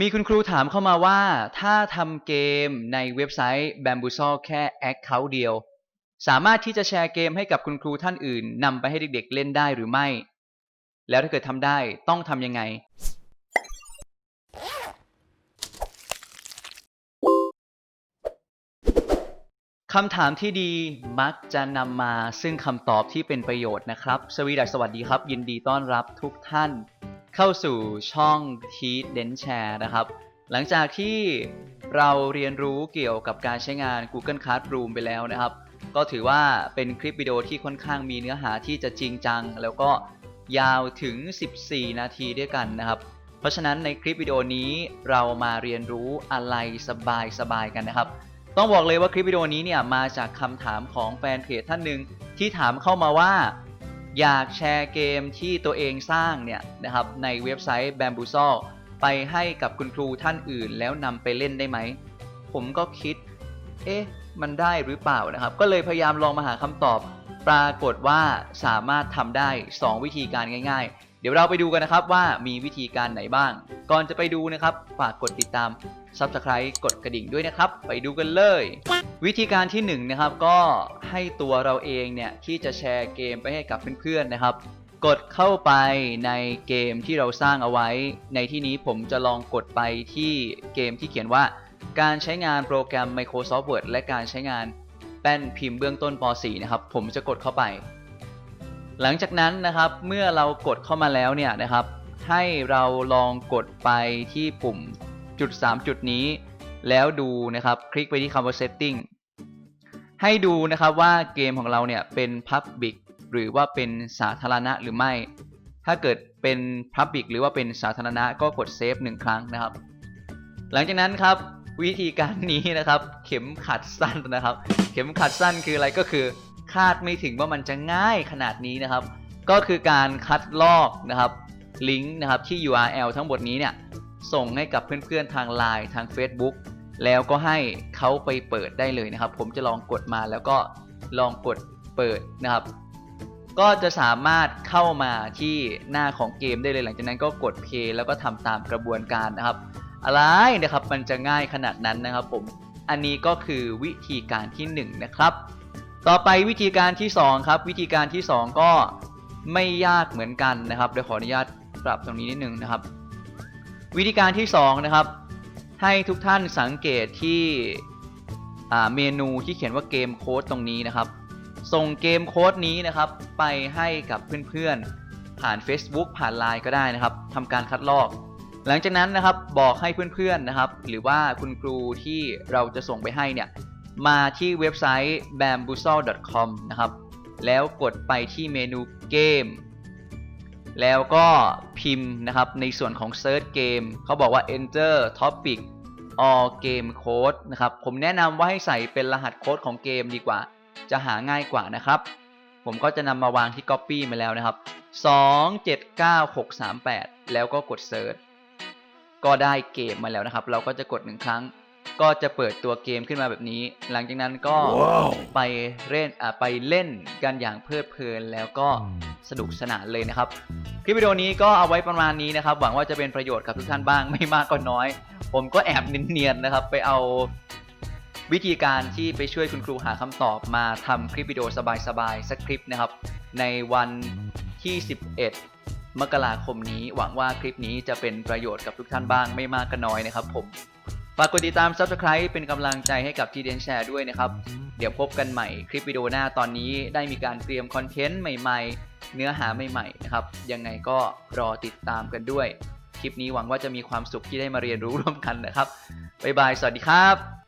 มีคุณครูถามเข้ามาว่า ถ้าทำเกมในเว็บไซต์ Bamboozle แค่ Account เดียว สามารถที่จะแชร์เกมให้กับคุณครูท่านอื่นนำไปให้เด็กๆเล่นได้หรือไม่ แล้วถ้าเกิดทำได้ต้องทำยังไง คำถามที่ดีมักจะนำมาซึ่งคำตอบที่เป็นประโยชน์นะครับ สวีดัสสวัสดีครับ ยินดีต้อนรับทุกท่าน เข้าสู่ช่อง Teach d e n Share นะครับ หลังจากที่เราเรียนรู้เกี่ยวกับการใช้งาน Google Classroom ไปแล้วนะครับ ก็ถือว่าเป็นคลิปวิดีโอที่ค่อนข้างมีเนื้อหาที่จะจริงจัง แล้วก็ยาวถึง 14 นาทีด้วยกันนะครับ เพราะฉะนั้นในคลิปวิดีโอนี้เรามาเรียนรู้อะไรสบายๆกันนะครับ ต้องบอกเลยว่าคลิปวิดีโอนี้เนี่ยมาจากคำถามของแฟนเพจท่านหนึ่งที่ถามเข้ามาว่า อยากแชร์เกมที่ตัวเองสร้างเนี่ยนะครับในเว็บไซต์ Bamboozle ไปให้กับคุณครูท่านอื่น แล้วนำไปเล่นได้ไหม ผมก็คิด เอ๊ะ มันได้หรือเปล่านะครับ ก็เลยพยายามลองมาหาคำตอบ ปรากฏว่าสามารถทำได้ 2 วิธีการง่าย ๆ เดี๋ยวเราไปดูกันนะครับว่ามีวิธีการไหนบ้าง ก่อนจะไปดูนะครับ ฝากกดติดตาม Subscribe กดกระดิ่งด้วยนะครับ ไปดูกันเลย วิธีการที่1นงนะครับก็ให้ตัวเราเองเนี่ยที่จะแชร์เกมไปให้กับเพื่อนๆนะครับ กดเข้าไปในเกมที่เราสร้างเอาไว้ ในที่นี้ผมจะลองกดไปที่เกมที่เขียนว่า การใช้งานโปรแกรม Microsoft Word และการใช้งานแป้นพิมพ์เบื้องต้นป .4 นะครับ ผมจะกดเข้าไป หลังจากนั้นนะครับเมื่อเรากดเข้ามาแล้วเนี่ยนะครับ ให้เราลองกดไปที่ปุ่มจุด 3 จุดนี้ แล้วดูนะครับ คลิกไปที่คำว่า setting ให้ดูนะครับว่าเกมของเราเนี่ยเป็น public หรือว่าเป็นสาธารณะหรือไม่ ถ้าเกิดเป็น public หรือว่าเป็นสาธารณะก็กด save หนึ่งครั้งนะครับ หลังจากนั้นครับวิธีการนี้นะครับ เข็มขัดสั้นนะครับ เข็มขัดสั้นคืออะไรก็คือคาดไม่ถึงว่ามันจะง่ายขนาดนี้นะครับ ก็คือการคัดลอกนะครับลิงก์นะครับที่ URL ทั้งหมดนี้เนี่ยส่งให้กับเพื่อนๆทาง Line ทาง Facebook แล้วก็ให้เขาไปเปิดได้เลยนะครับ ผมจะลองกดมาแล้วก็ลองกดเปิดนะครับ ก็จะสามารถเข้ามาที่หน้าของเกมได้เลยหลังจากนั้นก็กด play แล้วก็ทำตามกระบวนการนะครับ อะไรนะครับมันจะง่ายขนาดนั้นนะครับ ผมอันนี้ก็คือวิธีการที่1นงนะครับ ต่อไปวิธีการที่ 2 ครับ วิธีการที่ 2 ก็ไม่ยากเหมือนกันนะครับเดี๋ยวขออนุญาตปรับตรงนี้นิดนึงนะครับ วิธีการที่2นะครับ ให้ทุกท่านสังเกตที่เมนูที่เขียนว่าเกมโค้ดตรงนี้นะครับ ส่งเกมโค้ดนี้นะครับ ไปให้กับเพื่อนๆ ผ่าน Facebook ผ่าน Line ก็ได้นะครับทำการคัดลอก หลังจากนั้นนะครับบอกให้เพื่อนๆนะครับ หรือว่าคุณครูที่เราจะส่งไปให้เนี่ยมาที่เว็บไซต์ bamboozle.com นะครับ แล้วกดไปที่เมนูเกม แล้วก็พิมพ์นะครับในส่วนของ Search Game เขาบอกว่า Enter Topic or Game Code นะครับผมแนะนำว่าให้ใส่เป็นรหัสโค้ดของเกมดีกว่า จะหาง่ายกว่านะครับ ผมก็จะนำมาวางที่ Copy มาแล้วนะครับ 279638 แล้วก็กด Search ก็ได้เกมมาแล้วนะครับ เราก็จะกดหนึ่งครั้ง ก็จะเปิดตัวเกมขึ้นมาแบบนี้ หลังจากนั้นก็ Wow ไปเล่นอ่าไปเล่นกันอย่างเพลิดเพลินแล้วก็สนุกสนานเลยนะครับ คลิปวิดีโอนี้ก็เอาไว้ประมาณนี้นะครับ หวังว่าจะเป็นประโยชน์กับทุกท่านบ้างไม่มากก็น้อย ผมก็แอบเนียนๆนะครับ ไปเอาวิธีการที่ไปช่วยคุณครูหาคำตอบมาทำคลิปวิดีโอสบายๆสักคลิปนะครับ ในวันที่ 11 มกราคมนี้ หวังว่าคลิปนี้จะเป็นประโยชน์กับทุกท่านบ้างไม่มากก็น้อยนะครับผมฝากกดติดตาม Subscribe เป็นกำลังใจให้กับทีเดนแชร์ด้วยนะครับ ดี๋ยวพบกันใหม่คลิปวิดีโอหน้าตอนนี้ได้มีการเตรียมคอนเทนต์ใหม่ๆ เนื้อหาใหม่ๆนะครับ ยังไงก็รอติดตามกันด้วย คลิปนี้หวังว่าจะมีความสุขที่ได้มาเรียนรู้ร่วมกันนะครับ บ๊ายบาย สวัสดีครับ